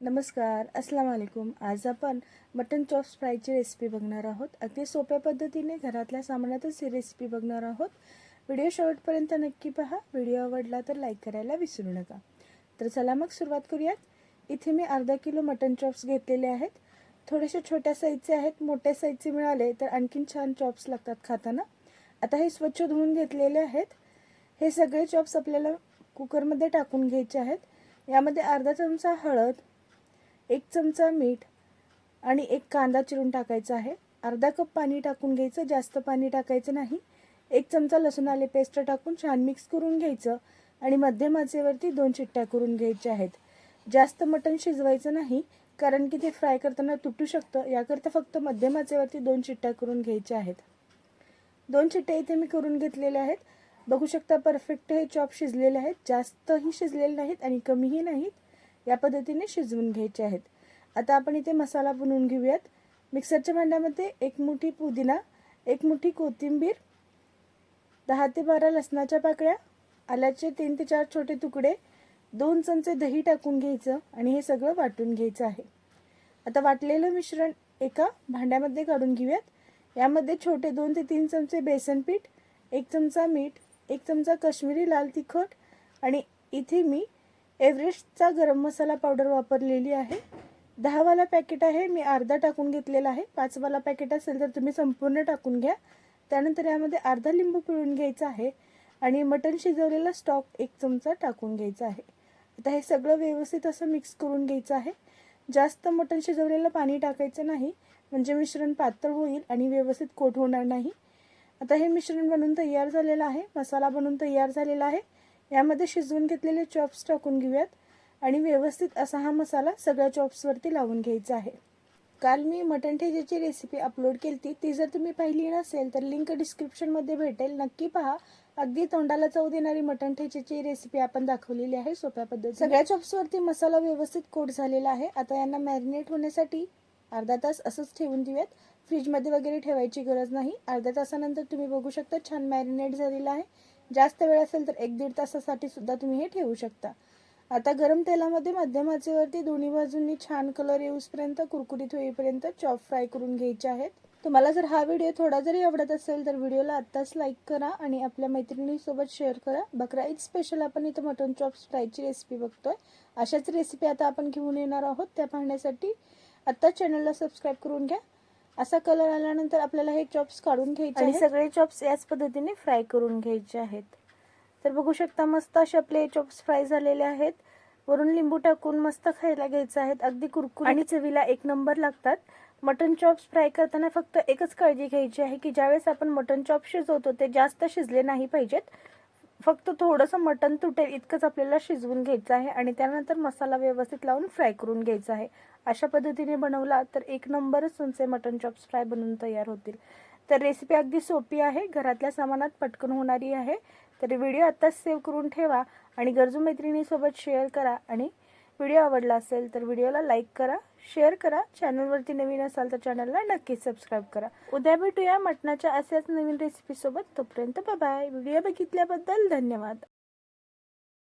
नमस्कार अस्सलाम वालेकुम आज आपण मटन चॉप्स फ्रायची रेसिपी बघणार आहोत. अगदी सोप्या पद्धतीने घरातल्या सामानातच ही रेसिपी बघणार आहोत. व्हिडिओ शेवटपर्यंत नक्की पहा. व्हिडिओ आवडला तर लाईक करायला विसरू नका. तर चला मग सुरुवात करूयात. इथे मी अर्धा किलो मटन चॉप्स घेतलेले आहेत. थोडेसे छोट्या साईजचे आहेत. मोठ्या साईजचे मिळाले तर आणखीन छान चॉप्स लागतात खाताना. आता हे स्वच्छ धुवून घेतलेले आहेत. हे सगळे चॉप्स आपल्याला कुकरमध्ये टाकून घ्यायचे आहेत. यामध्ये अर्धा चमचा हळद एक चमचा मीठ आणि एक कांदा चिरून टाकायचा आहे. अर्धा कप पाणी टाकून घ्यायचं जास्त पाणी टाकायचं नाही. एक चमचा लसूण आले पेस्ट टाकून छान मिक्स करून घ्यायचं आणि मध्यम आचेवरती दोन चिट्ट्या करून घ्यायच्या आहेत. जास्त मटण शिजवायचं नाही कारण की ते फ्राय करताना तुटू शकतं. याकरता फक्त मध्यम आचेवरती दोन चिट्ट्या करून घ्यायच्या आहेत. दोन चिट्ट्या इथे मी करून घेतलेल्या आहेत. बघू शकता परफेक्ट हे चॉप शिजलेले आहेत. जास्तही शिजलेले नाहीत आणि कमीही नाहीत. या पद्धतीने शिजवून घ्यायचे आहेत. आता आपण इथे मसाला बनवून घेऊयात. मिक्सरच्या भांड्यामध्ये एक मुठी पुदिना एक मुठी कोथिंबीर दहा ते बारा लसणाच्या पाकळ्या आल्याचे तीन ते चार छोटे तुकडे दोन चमचे दही टाकून घ्यायचं आणि हे सगळं वाटून घ्यायचं आहे. आता वाटलेलं मिश्रण एका भांड्यामध्ये काढून घेऊयात. यामध्ये छोटे दोन ते तीन चमचे बेसन पीठ एक चमचा मीठ एक चमचा काश्मीरी लाल तिखट आणि इथे मी एव्हरेस्टचा गरम मसाला पावडर वापरलेली आहे. दहावाला पॅकेट आहे. मी अर्धा टाकून घेतलेला आहे. पाचवाला पॅकेट असेल तर तुम्ही संपूर्ण टाकून घ्या. त्यानंतर यामध्ये अर्धा लिंबू पिळून घ्यायचा आहे आणि मटण शिजवलेला स्टॉक एक चमचा टाकून घ्यायचा आहे. आता हे सगळं व्यवस्थित असं मिक्स करून घ्यायचं आहे. जास्त मटण शिजवलेलं पाणी टाकायचं नाही. म्हणजे मिश्रण पातळ होईल आणि व्यवस्थित कोट होणार नाही. आता हे मिश्रण बनवून तयार झालेलं आहे. मसाला बनवून तयार झालेला आहे. यामध्ये शिजवून घेतलेले चॉप्स टाकून घेऊयात. आणि व्यवस्थित असा हा मसाला सगळ्या चॉप्सवरती लावून घ्यायचा आहे. काल मी मटण ठेजेची रेसिपी अपलोड केली ती जर तुम्ही पाहिली नसेल तर लिंक डिस्क्रिप्शनमध्ये भेटेल. नक्की पहा. अगदी तोंडाला चव देणारी मटण ठेचेची रेसिपी आपण दाखवलेली आहे सोप्या पद्धतीने. सगळ्या चॉप्सवरती मसाला व्यवस्थित कोट झालेला आहे. आता यांना मॅरिनेट होण्यासाठी अर्धा तास असंच ठेवून देऊयात. फ्रीजमध्ये वगैरे ठेवायची गरज नाही. अर्ध्या तासानंतर तुम्ही बघू शकता छान मॅरिनेट झालेला आहे. जास्त वेळ असेल तर एक दीड तासासाठी सुद्धा तुम्ही हे ठेवू शकता. आता गरम तेलामध्ये मध्यम दोन्ही बाजूंनी छान कलर येऊसपर्यंत कुरकुरीत होईपर्यंत चॉप फ्राय करून घ्यायचे आहेत. तुम्हाला जर हा व्हिडिओ थोडा जरी आवडत असेल तर व्हिडिओला आत्ताच लाईक करा आणि आपल्या मैत्रिणीसोबत शेअर करा. बकरा ईद स्पेशल आपण इथं मटन चॉप्स फ्रायची रेसिपी बघतोय. अशाच रेसिपी आता आपण घेऊन येणार आहोत त्या पाहण्यासाठी आत्ता चॅनलला सबस्क्राईब करून घ्या. असा कलर आल्यानंतर आपल्याला हे चॉप्स काढून घ्यायचे आणि सगळे चॉप्स याच पद्धतीने फ्राय करून घ्यायचे आहेत. तर बघू शकता मस्त असे आपले चॉप्स फ्राय झालेले आहेत. वरून लिंबू टाकून मस्त खायला घ्यायचं आहेत. अगदी कुरकुर आणि चवीला एक नंबर लागतात. मटन चॉप्स फ्राय करताना फक्त एकच काळजी घ्यायची आहे की ज्यावेळेस आपण मटन चॉप शिजवतो ते जास्त शिजले नाही पाहिजेत. फक्त थोडंसं मटन तुटेल इतकंच आपल्याला शिजवून घ्यायचं आहे आणि त्यानंतर मसाला व्यवस्थित लावून फ्राय करून घ्यायचा आहे. अशा पद्धतीने बनवला तर एक नंबरच तुमचे मटन चॉप्स फ्राय बनवून तयार होतील. तर रेसिपी अगदी सोपी आहे घरातल्या सामानात पटकन होणारी आहे. तर व्हिडिओ आत्ताच सेव्ह करून ठेवा आणि गरजू मैत्रिणीसोबत शेअर करा आणि व्हिडिओ आवडला असेल तर व्हिडिओला लाईक करा शेअर करा चॅनलवरती नवीन असाल तर चॅनलला नक्की सबस्क्राईब करा. उद्या भेटूया मटणाच्या अशाच नवीन रेसिपीसोबत तोपर्यंत बाय व्हिडिओ बघितल्याबद्दल धन्यवाद.